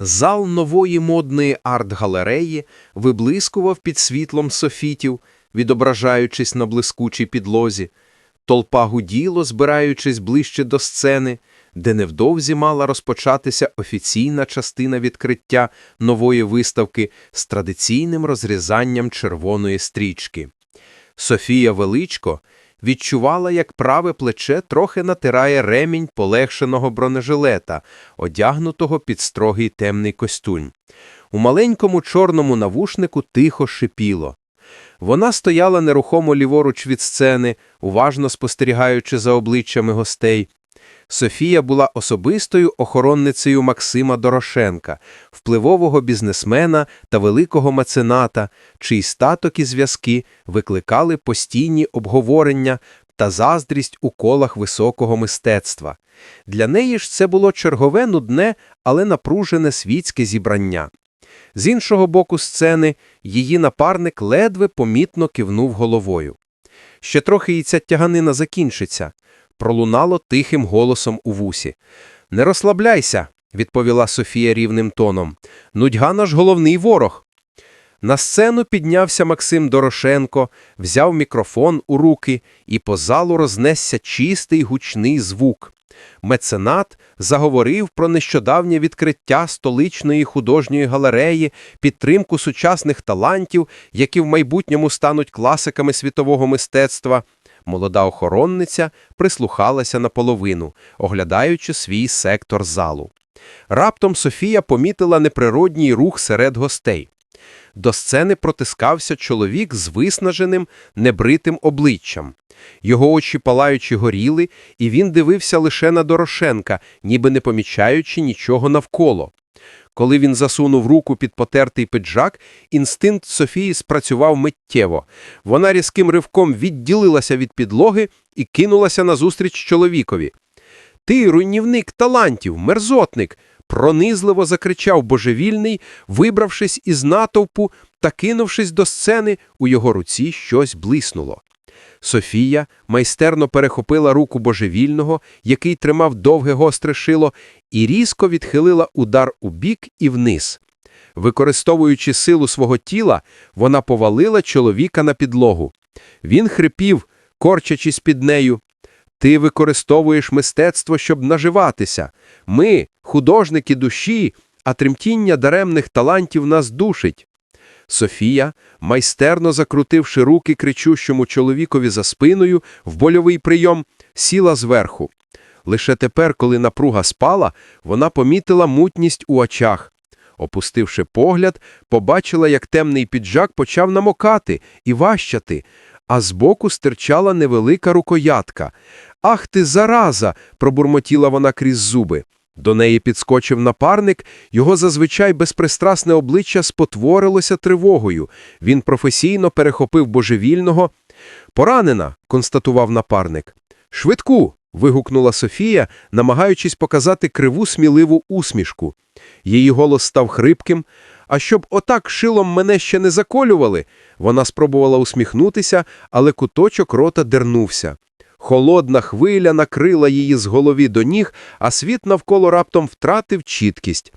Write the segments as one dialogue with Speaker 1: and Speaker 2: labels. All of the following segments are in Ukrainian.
Speaker 1: Зал нової модної арт-галереї виблискував під світлом софітів, відображаючись на блискучій підлозі. Толпа гуділо, збираючись ближче до сцени, де невдовзі мала розпочатися офіційна частина відкриття нової виставки з традиційним розрізанням червоної стрічки. Софія Величко відчувала, як праве плече трохи натирає ремінь полегшеного бронежилета, одягнутого під строгий темний костюм. У маленькому чорному навушнику тихо шипіло. Вона стояла нерухомо ліворуч від сцени, уважно спостерігаючи за обличчями гостей. Софія була особистою охоронницею Максима Дорошенка, впливового бізнесмена та великого мецената, чий статок і зв'язки викликали постійні обговорення та заздрість у колах високого мистецтва. Для неї ж це було чергове нудне, але напружене світське зібрання. З іншого боку сцени її напарник ледве помітно кивнув головою. Ще трохи і ця тяганина закінчиться пролунало тихим голосом у вусі. Не розслабляйся, відповіла Софія рівним тоном. Нудьга наш головний ворог. На сцену піднявся Максим Дорошенко, взяв мікрофон у руки, і по залу рознесся чистий гучний звук. Меценат заговорив про нещодавнє відкриття столичної художньої галереї, підтримку сучасних талантів, які в майбутньому стануть класиками світового мистецтва. Молода охоронниця прислухалася наполовину, оглядаючи свій сектор залу. Раптом Софія помітила неприродній рух серед гостей. До сцени протискався чоловік з виснаженим, небритим обличчям. Його очі палаючи горіли, і він дивився лише на Дорошенка, ніби не помічаючи нічого навколо. Коли він засунув руку під потертий пиджак, інстинкт Софії спрацював миттєво. Вона різким ривком відділилася від підлоги і кинулася назустріч чоловікові. Ти, руйнівник талантів, мерзотник, пронизливо закричав божевільний, вибравшись із натовпу та кинувшись до сцени, у його руці щось блиснуло. Софія майстерно перехопила руку божевільного, який тримав довге гостре шило, і різко відхилила удар у бік і вниз. Використовуючи силу свого тіла, вона повалила чоловіка на підлогу. Він хрипів, корчачись під нею. Ти використовуєш мистецтво, щоб наживатися. Ми, художники душі, а тремтіння даремних талантів нас душить. Софія, майстерно закрутивши руки кричущому чоловікові за спиною в больовий прийом, сіла зверху. Лише тепер, коли напруга спала, вона помітила мутність у очах. Опустивши погляд, побачила, як темний піджак почав намокати і ващати, а збоку стирчала невелика рукоятка. Ах ти, зараза! пробурмотіла вона крізь зуби. До неї підскочив напарник, його зазвичай безпристрасне обличчя спотворилося тривогою. Він професійно перехопив божевільного. Поранена, констатував напарник. Швидку. вигукнула Софія, намагаючись показати криву сміливу усмішку. Її голос став хрипким. А щоб отак шилом мене ще не заколювали, вона спробувала усміхнутися, але куточок рота дернувся. Холодна хвиля накрила її з голові до ніг, а світ навколо раптом втратив чіткість.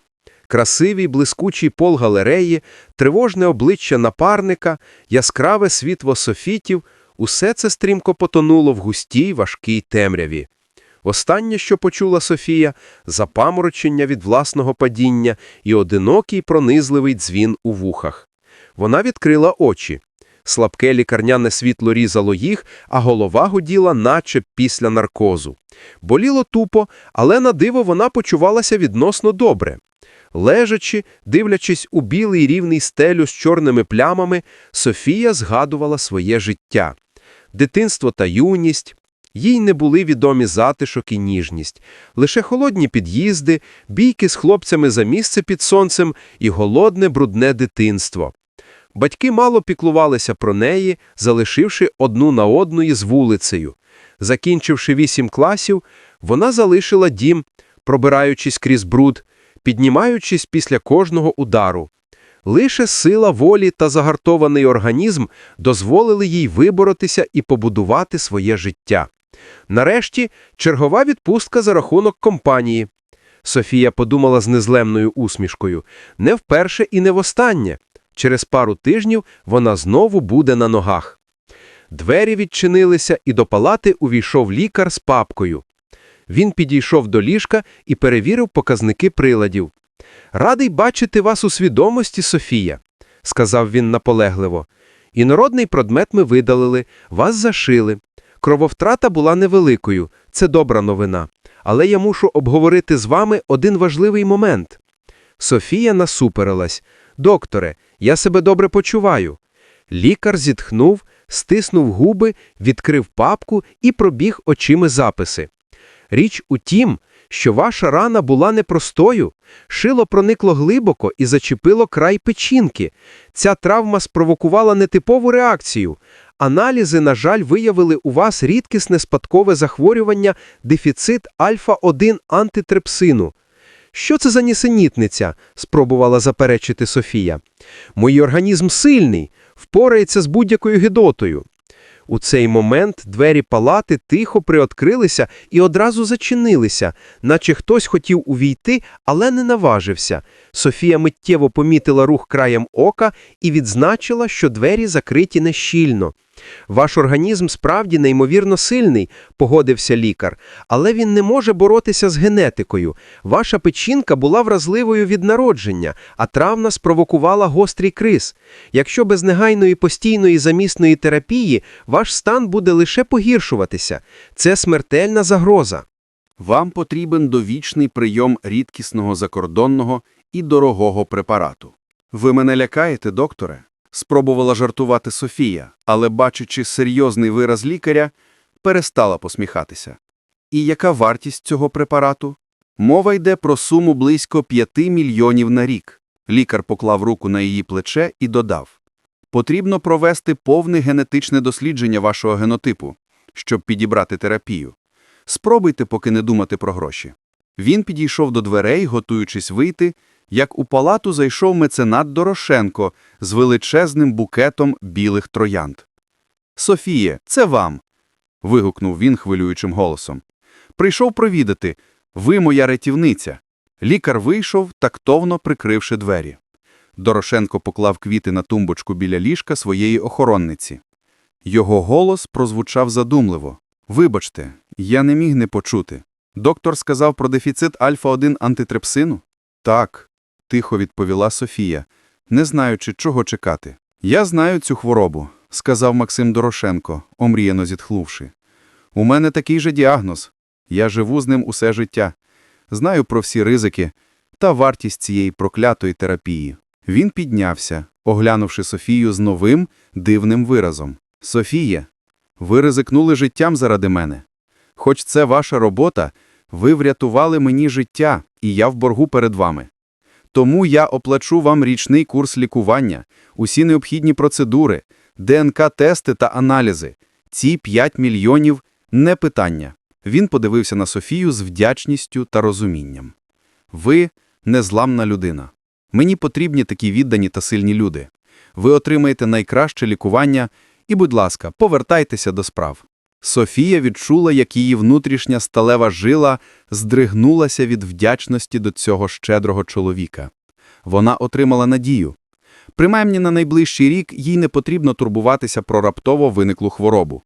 Speaker 1: Красивий блискучий пол галереї, тривожне обличчя напарника, яскраве світло софітів – усе це стрімко потонуло в густій важкій темряві. Останнє, що почула Софія – запаморочення від власного падіння і одинокий пронизливий дзвін у вухах. Вона відкрила очі. Слабке лікарняне світло різало їх, а голова гуділа, наче після наркозу. Боліло тупо, але на диво вона почувалася відносно добре. Лежачи, дивлячись у білий рівний стелю з чорними плямами, Софія згадувала своє життя. Дитинство та юність. Їй не були відомі затишок і ніжність, лише холодні під'їзди, бійки з хлопцями за місце під сонцем і голодне брудне дитинство. Батьки мало піклувалися про неї, залишивши одну на одної з вулицею. Закінчивши вісім класів, вона залишила дім, пробираючись крізь бруд, піднімаючись після кожного удару. Лише сила волі та загартований організм дозволили їй виборотися і побудувати своє життя. Нарешті чергова відпустка за рахунок компанії. Софія подумала з незлемною усмішкою. Не вперше і не востаннє. Через пару тижнів вона знову буде на ногах. Двері відчинилися, і до палати увійшов лікар з папкою. Він підійшов до ліжка і перевірив показники приладів. Радий бачити вас у свідомості, Софія, сказав він наполегливо. Інородний предмет ми видалили, вас зашили. Крововтрата була невеликою, це добра новина. Але я мушу обговорити з вами один важливий момент. Софія насуперилась. Докторе, я себе добре почуваю. Лікар зітхнув, стиснув губи, відкрив папку і пробіг очима записи. Річ у тім, що ваша рана була непростою. Шило проникло глибоко і зачепило край печінки. Ця травма спровокувала нетипову реакцію. Аналізи, на жаль, виявили у вас рідкісне спадкове захворювання дефіцит альфа-1 антитрепсину. Що це за нісенітниця? спробувала заперечити Софія. Мій організм сильний, впорається з будь-якою гидотою. У цей момент двері палати тихо приоткрилися і одразу зачинилися, наче хтось хотів увійти, але не наважився. Софія миттєво помітила рух краєм ока і відзначила, що двері закриті нещільно. Ваш організм справді неймовірно сильний, погодився лікар, але він не може боротися з генетикою. Ваша печінка була вразливою від народження, а травма спровокувала гострий криз. Якщо без негайної постійної замісної терапії, ваш стан буде лише погіршуватися. Це смертельна загроза.
Speaker 2: Вам потрібен довічний прийом рідкісного закордонного і дорогого препарату. Ви мене лякаєте, докторе? Спробувала жартувати Софія, але, бачачи серйозний вираз лікаря, перестала посміхатися. І яка вартість цього препарату? Мова йде про суму близько 5 мільйонів на рік. Лікар поклав руку на її плече і додав. Потрібно провести повне генетичне дослідження вашого генотипу, щоб підібрати терапію. Спробуйте поки не думати про гроші. Він підійшов до дверей, готуючись вийти, як у палату зайшов меценат Дорошенко з величезним букетом білих троянд. «Софіє, це вам!» – вигукнув він хвилюючим голосом. «Прийшов провідати. Ви моя рятівниця». Лікар вийшов, тактовно прикривши двері. Дорошенко поклав квіти на тумбочку біля ліжка своєї охоронниці. Його голос прозвучав задумливо. «Вибачте, я не міг не почути. Доктор сказав про дефіцит альфа-1 антитрепсину?» «Так», – тихо відповіла Софія, не знаючи, чого чекати. «Я знаю цю хворобу», – сказав Максим Дорошенко, омріяно зітхнувши. «У мене такий же діагноз. Я живу з ним усе життя. Знаю про всі ризики та вартість цієї проклятої терапії». Він піднявся, оглянувши Софію з новим, дивним виразом. «Софія, ви ризикнули життям заради мене. Хоч це ваша робота, ви врятували мені життя, і я в боргу перед вами. Тому я оплачу вам річний курс лікування, усі необхідні процедури, ДНК-тести та аналізи. Ці 5 мільйонів – не питання. Він подивився на Софію з вдячністю та розумінням. Ви – незламна людина. Мені потрібні такі віддані та сильні люди. Ви отримаєте найкраще лікування і, будь ласка, повертайтеся до справ. Софія відчула, як її внутрішня сталева жила здригнулася від вдячності до цього щедрого чоловіка. Вона отримала надію. Принаймні на найближчий рік їй не потрібно турбуватися про раптово виниклу хворобу.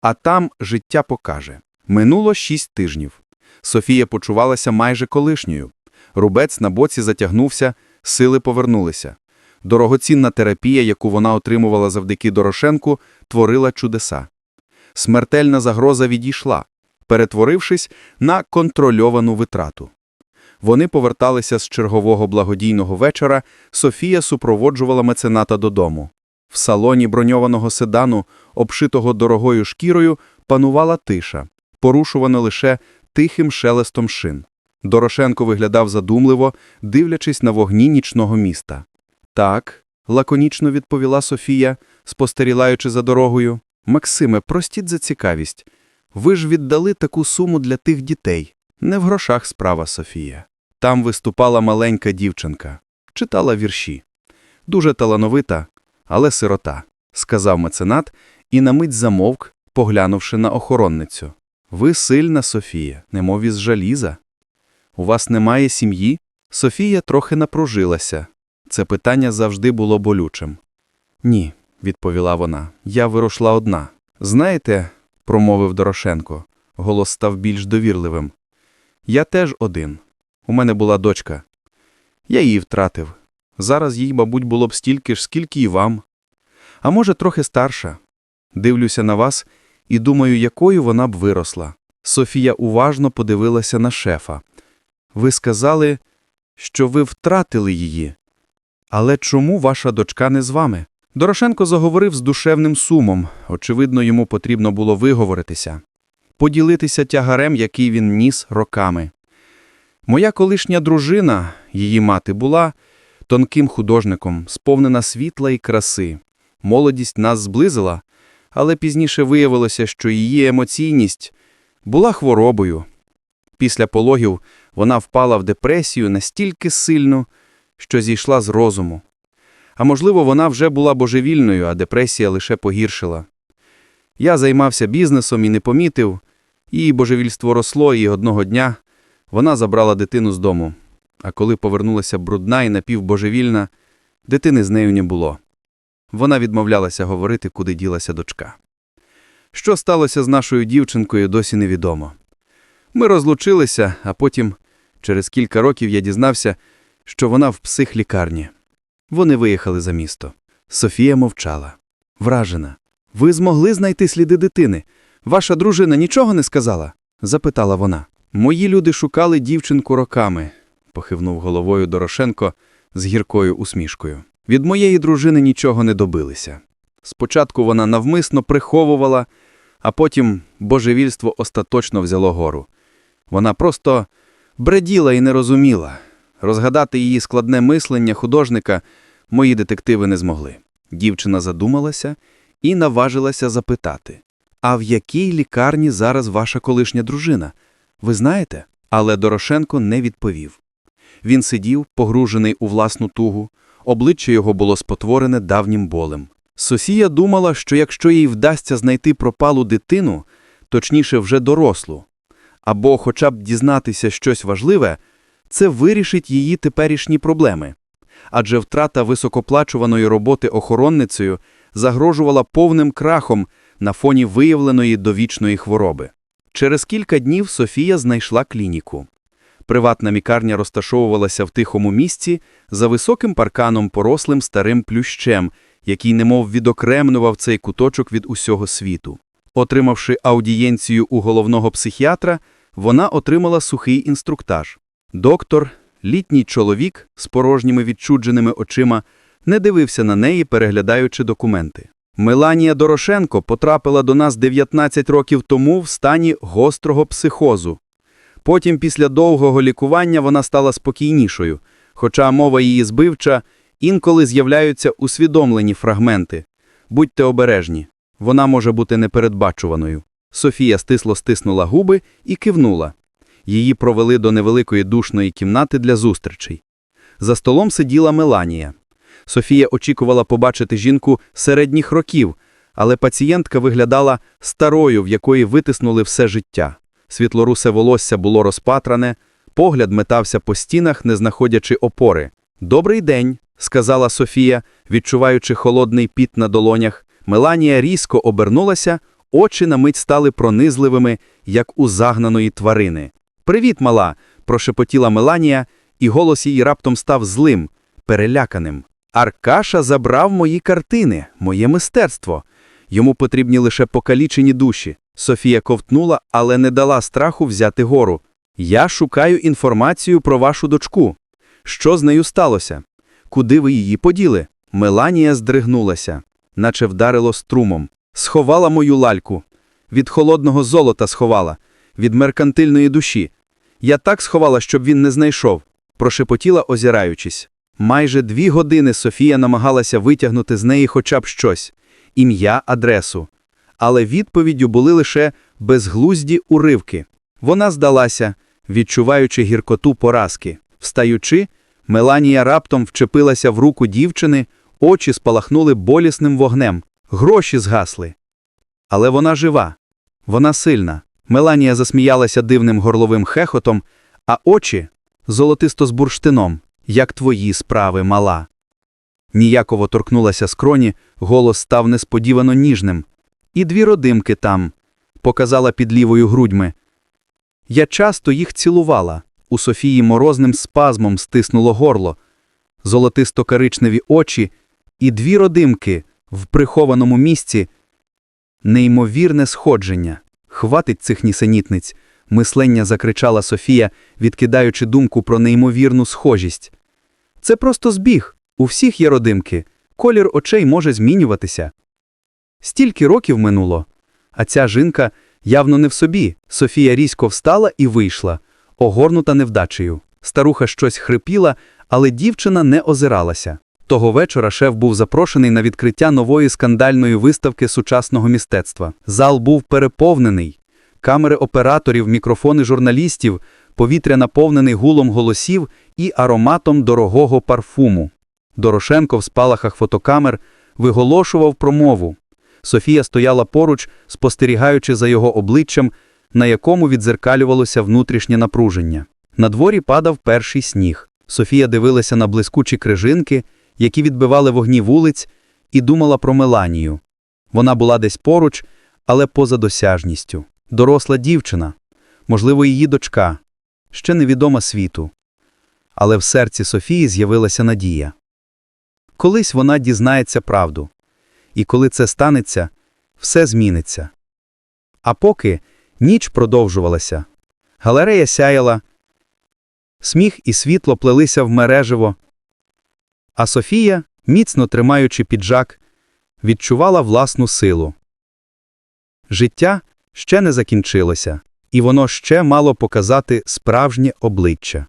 Speaker 2: А там життя покаже. Минуло шість тижнів. Софія почувалася майже колишньою. Рубець на боці затягнувся, сили повернулися. Дорогоцінна терапія, яку вона отримувала завдяки Дорошенку, творила чудеса. Смертельна загроза відійшла, перетворившись на контрольовану витрату. Вони поверталися з чергового благодійного вечора, Софія супроводжувала мецената додому. В салоні броньованого седану, обшитого дорогою шкірою, панувала тиша, порушувана лише тихим шелестом шин. Дорошенко виглядав задумливо, дивлячись на вогні нічного міста. Так, лаконічно відповіла Софія, спостерігаючи за дорогою. Максиме, простіть за цікавість. Ви ж віддали таку суму для тих дітей. Не в грошах справа, Софія. Там виступала маленька дівчинка, читала вірші. Дуже талановита, але сирота, сказав меценат і на мить замовк, поглянувши на охоронницю. Ви сильна, Софія, немов із жаліза. У вас немає сім'ї? Софія трохи напружилася. Це питання завжди було болючим. Ні, відповіла вона. Я вирушла одна. Знаєте, промовив Дорошенко. Голос став більш довірливим. Я теж один. У мене була дочка. Я її втратив. Зараз їй, мабуть, було б стільки ж, скільки і вам. А може, трохи старша. Дивлюся на вас і думаю, якою вона б виросла. Софія уважно подивилася на шефа. Ви сказали, що ви втратили її. Але чому ваша дочка не з вами? Дорошенко заговорив з душевним сумом. Очевидно, йому потрібно було виговоритися, поділитися тягарем, який він ніс роками. Моя колишня дружина, її мати, була тонким художником, сповнена світла і краси. Молодість нас зблизила, але пізніше виявилося, що її емоційність була хворобою. Після пологів вона впала в депресію настільки сильно, що зійшла з розуму. А можливо, вона вже була божевільною, а депресія лише погіршила. Я займався бізнесом і не помітив, її божевільство росло, і одного дня вона забрала дитину з дому. А коли повернулася брудна і напівбожевільна, дитини з нею не було. Вона відмовлялася говорити, куди ділася дочка. Що сталося з нашою дівчинкою, досі невідомо. Ми розлучилися, а потім, через кілька років, я дізнався, що вона в психлікарні. Вони виїхали за місто. Софія мовчала. Вражена. Ви змогли знайти сліди дитини? Ваша дружина нічого не сказала? запитала вона. Мої люди шукали дівчинку роками, похивнув головою Дорошенко з гіркою усмішкою. Від моєї дружини нічого не добилися. Спочатку вона навмисно приховувала, а потім божевільство остаточно взяло гору. Вона просто бреділа і не розуміла. Розгадати її складне мислення художника мої детективи не змогли. Дівчина задумалася і наважилася запитати: А в якій лікарні зараз ваша колишня дружина? Ви знаєте? Але Дорошенко не відповів. Він сидів, погружений у власну тугу, обличчя його було спотворене давнім болем. Софія думала, що якщо їй вдасться знайти пропалу дитину, точніше вже дорослу, або хоча б дізнатися щось важливе, це вирішить її теперішні проблеми. Адже втрата високоплачуваної роботи охоронницею загрожувала повним крахом на фоні виявленої довічної хвороби. Через кілька днів Софія знайшла клініку. Приватна мікарня розташовувалася в тихому місці за високим парканом порослим старим плющем, який немов відокремлював цей куточок від усього світу. Отримавши аудієнцію у головного психіатра, вона отримала сухий інструктаж. Доктор, літній чоловік з порожніми відчудженими очима, не дивився на неї, переглядаючи документи. Меланія Дорошенко потрапила до нас 19 років тому в стані гострого психозу. Потім, після довгого лікування, вона стала спокійнішою, хоча мова її збивча, інколи з'являються усвідомлені фрагменти. Будьте обережні, вона може бути непередбачуваною. Софія стисло стиснула губи і кивнула. Її провели до невеликої душної кімнати для зустрічей. За столом сиділа Меланія. Софія очікувала побачити жінку середніх років, але пацієнтка виглядала старою, в якої витиснули все життя. Світлорусе волосся було розпатране, погляд метався по стінах, не знаходячи опори. «Добрий день», – сказала Софія, відчуваючи холодний піт на долонях. Меланія різко обернулася, очі на мить стали пронизливими, як у загнаної тварини. «Привіт, мала!» – прошепотіла Меланія, і голос її раптом став злим, переляканим. Аркаша забрав мої картини, моє мистецтво. Йому потрібні лише покалічені душі. Софія ковтнула, але не дала страху взяти гору. Я шукаю інформацію про вашу дочку. Що з нею сталося? Куди ви її поділи? Меланія здригнулася, наче вдарило струмом. Сховала мою лальку. Від холодного золота сховала, від меркантильної душі. Я так сховала, щоб він не знайшов, прошепотіла, озираючись. Майже дві години Софія намагалася витягнути з неї хоча б щось – ім'я, адресу. Але відповіддю були лише безглузді уривки. Вона здалася, відчуваючи гіркоту поразки. Встаючи, Меланія раптом вчепилася в руку дівчини, очі спалахнули болісним вогнем, гроші згасли. Але вона жива, вона сильна. Меланія засміялася дивним горловим хехотом, а очі золотисто з бурштином, як твої справи, мала. Ніяково торкнулася скроні, голос став несподівано ніжним. І дві родимки там, показала під лівою грудьми. Я часто їх цілувала. У Софії морозним спазмом стиснуло горло, золотисто-каричневі очі і дві родимки в прихованому місці. Неймовірне сходження. Хватить цих нісенітниць. Мислення закричала Софія, відкидаючи думку про неймовірну схожість. Це просто збіг. У всіх є родимки. Колір очей може змінюватися. Стільки років минуло, а ця жінка явно не в собі. Софія різко встала і вийшла, огорнута невдачею. Старуха щось хрипіла, але дівчина не озиралася. Того вечора шеф був запрошений на відкриття нової скандальної виставки сучасного мистецтва. Зал був переповнений. Камери операторів, мікрофони журналістів, повітря наповнений гулом голосів і ароматом дорогого парфуму. Дорошенко в спалахах фотокамер виголошував промову. Софія стояла поруч, спостерігаючи за його обличчям, на якому відзеркалювалося внутрішнє напруження. На дворі падав перший сніг. Софія дивилася на блискучі крижинки, які відбивали вогні вулиць, і думала про Меланію. Вона була десь поруч, але поза досяжністю. Доросла дівчина, можливо, її дочка, ще невідома світу. Але в серці Софії з'явилася надія. Колись вона дізнається правду. І коли це станеться, все зміниться. А поки ніч продовжувалася. Галерея сяяла, сміх і світло плелися в мереживо, а Софія, міцно тримаючи піджак, відчувала власну силу. Життя ще не закінчилося, і воно ще мало показати справжнє обличчя.